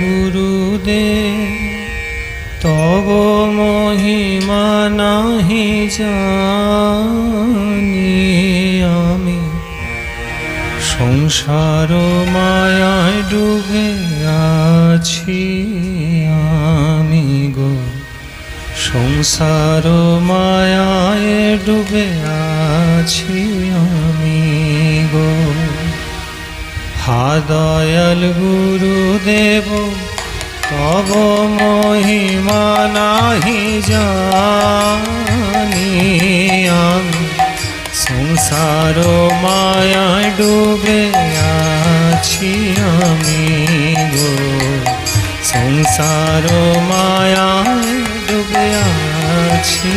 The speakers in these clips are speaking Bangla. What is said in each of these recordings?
গুরুদেব, তব মহিমা নাহি জানি আমি। সংসার মায়ায় ডুবে আছি আমি গো। সংসার মায়ায় ডুবে আছি আমি। হা দয়াল গুরুদেব, তব মহিমা নাহি জানি আমি। সংসার মায়া ডুবে আছি আমি গো। সংসার মায়া ডুবে আছি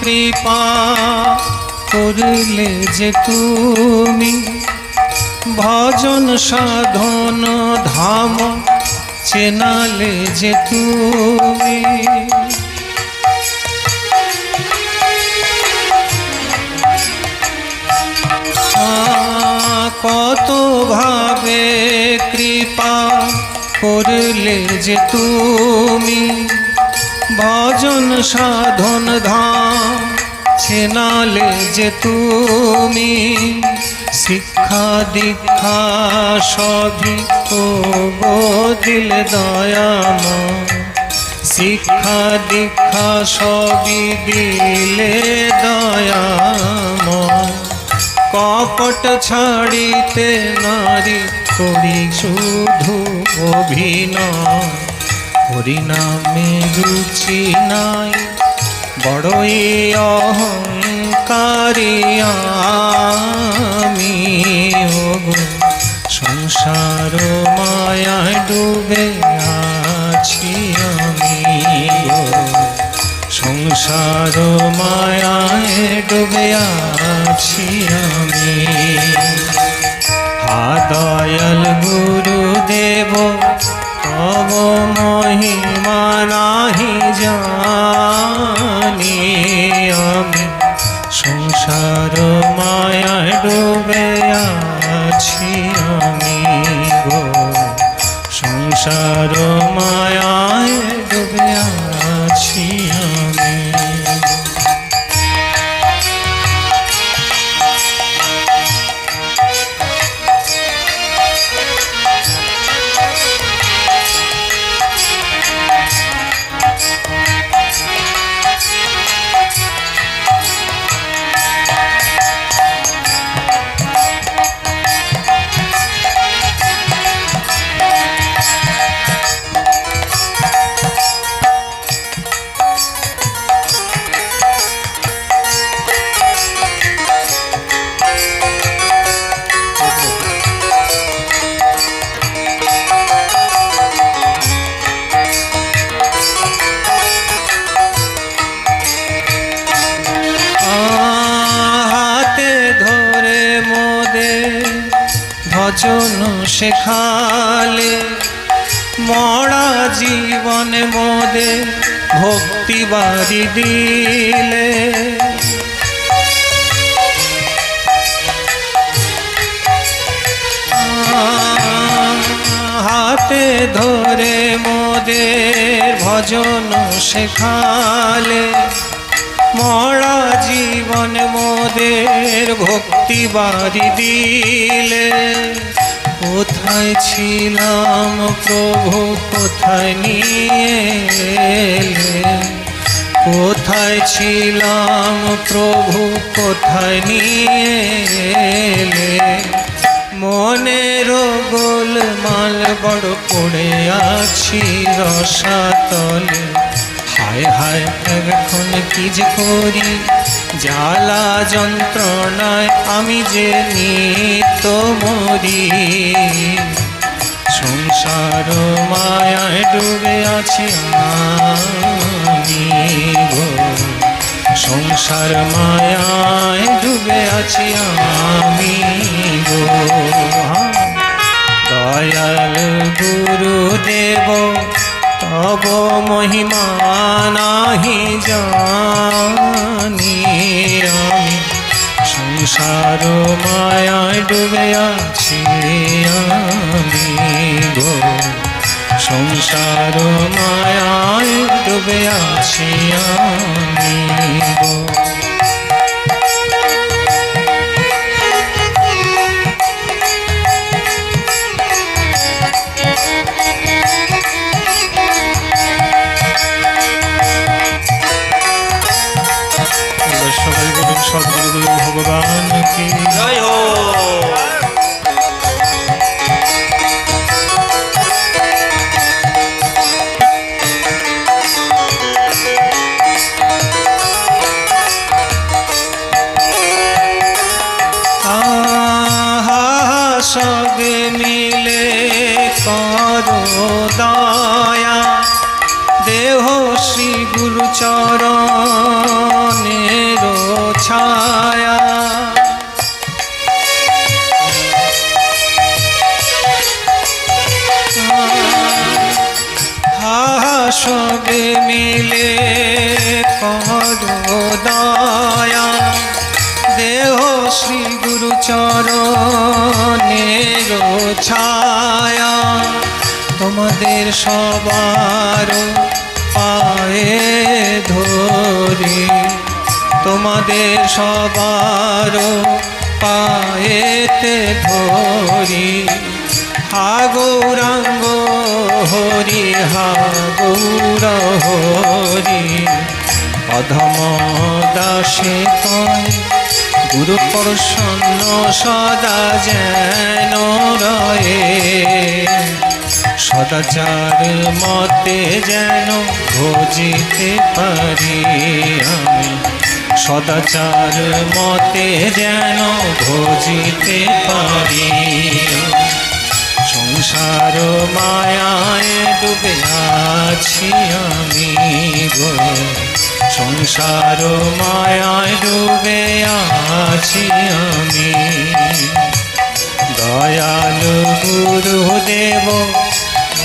কৃপা করলে যে তুমি ভজন সাধন ধাম চেনালে যে তুমি। কত ভাবে কৃপা করলে যে তুমি ভজন সাধন ধাম। ছেনালে যে তুমি শিক্ষা দীক্ষা সবই গো দিল দয়াম। শিক্ষা দীক্ষা সবই দিলে দয়াম। কপট ছাড়িতে নারী করি শুধু অভিনয়। হরিনামে রুচি নাই, বড়ই অহংকারী আমি। ওগো, সংসার মায়ায় ডুবে আছি আমি। সংসার মায়ায় ডুবে আছি আমি। হা দয়াল সংসার মায়ায় ডুবে আছি। ভজন শেখালে মরা জীবন মোদে ভক্তি বাড়ি দিলে। হাতে ধরে মোদের ভজন শেখালে মরা জীবন মোদের ভক্তি বাড়ি দিলে কোথায় ছিলাম প্রভু, কোথায় নিয়ে কোথায় ছিলাম প্রভু, কোথায় নিয়ে মনের গোলমাল বড় পড়ে আছি রসাতলে। হায় হায়, এখন কি যে করি? জ্বালা যন্ত্রণায় আমি যে নিত মরি, সংসার মায়ায় ডুবে আছি আমি সংসার মায়ায় ডুবে আছি আমি গো। দয়াল গুরুদেব তব মহিমা নাহি জানি আমি সংসার মায়ায় ডুবে আছি আমি গো। সংসার মায়ায় ডুবে আছি আমি করো দয়া, দেহ শ্রী গুরু চরণের ছায়া। সবে মিলে করো দয়া, দেহ শ্রী গুরু চরণের ছায়া। তোমাদের সবার পায়ে ধরি। তোমাদের সবার পায়েতে ধরি। হা গৌরাঙ্গ হরি হা গৌর হরি। অধম দাসে কয় গুরু প্রসন্ন সদা যেন রয়ে সদাচার মতে যেন ভজিতে পারি আমি। সদাচার মতে যেন ভজিতে পারি সংসার মায়ায় ডুবে আছি আমি গো। সংসার মায়ায় ডুবে আছি আমি। দয়াল গুরুদেব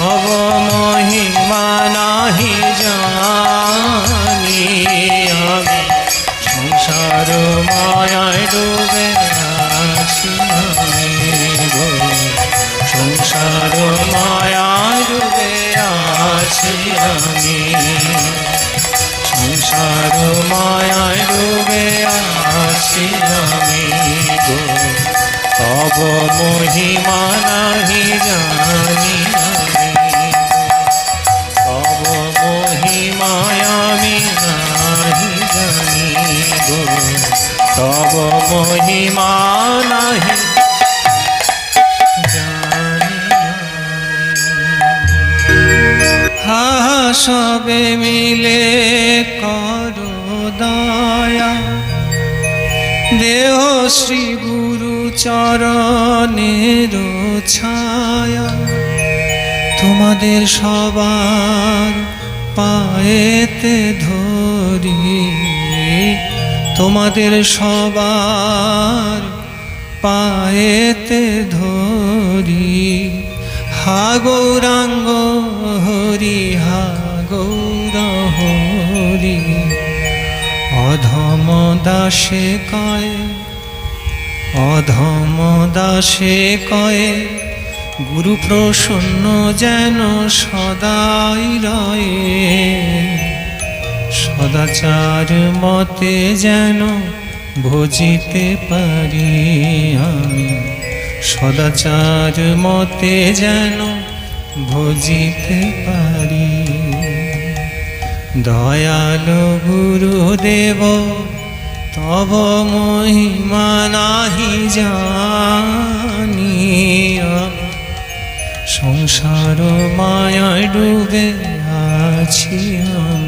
ভব মহিমা নাহি জানি আমি। সংসার মায়ায় ডুবে আছি সংসার মায়ায় ডুবে আছি আমি। সংসার মায়ায় ডুবে আছি আমি তব মহিমা নাহি জানি নাহি। সবে মিলে করো দয়া। দেহ শ্রী গুরু চরণের ছায়া তোমাদের সবার পায়েতে ধরি তোমাদের সবার পায়েতে ধরি হা গৌরাঙ্গ হরি হা গৌর হরি। অধম দাসে কয়, অধম দাসে কয়ে গুরু প্রসন্ন যেন সদাই রয়ে। সদাচার মতে যেন ভজিতে পারি আমি। সদাচার মতে যেন ভজিতে পারি। দয়াল গুরুদেব, তব মহিমা নাহি জানি সংসার মায়া ডুবে আছি আমি।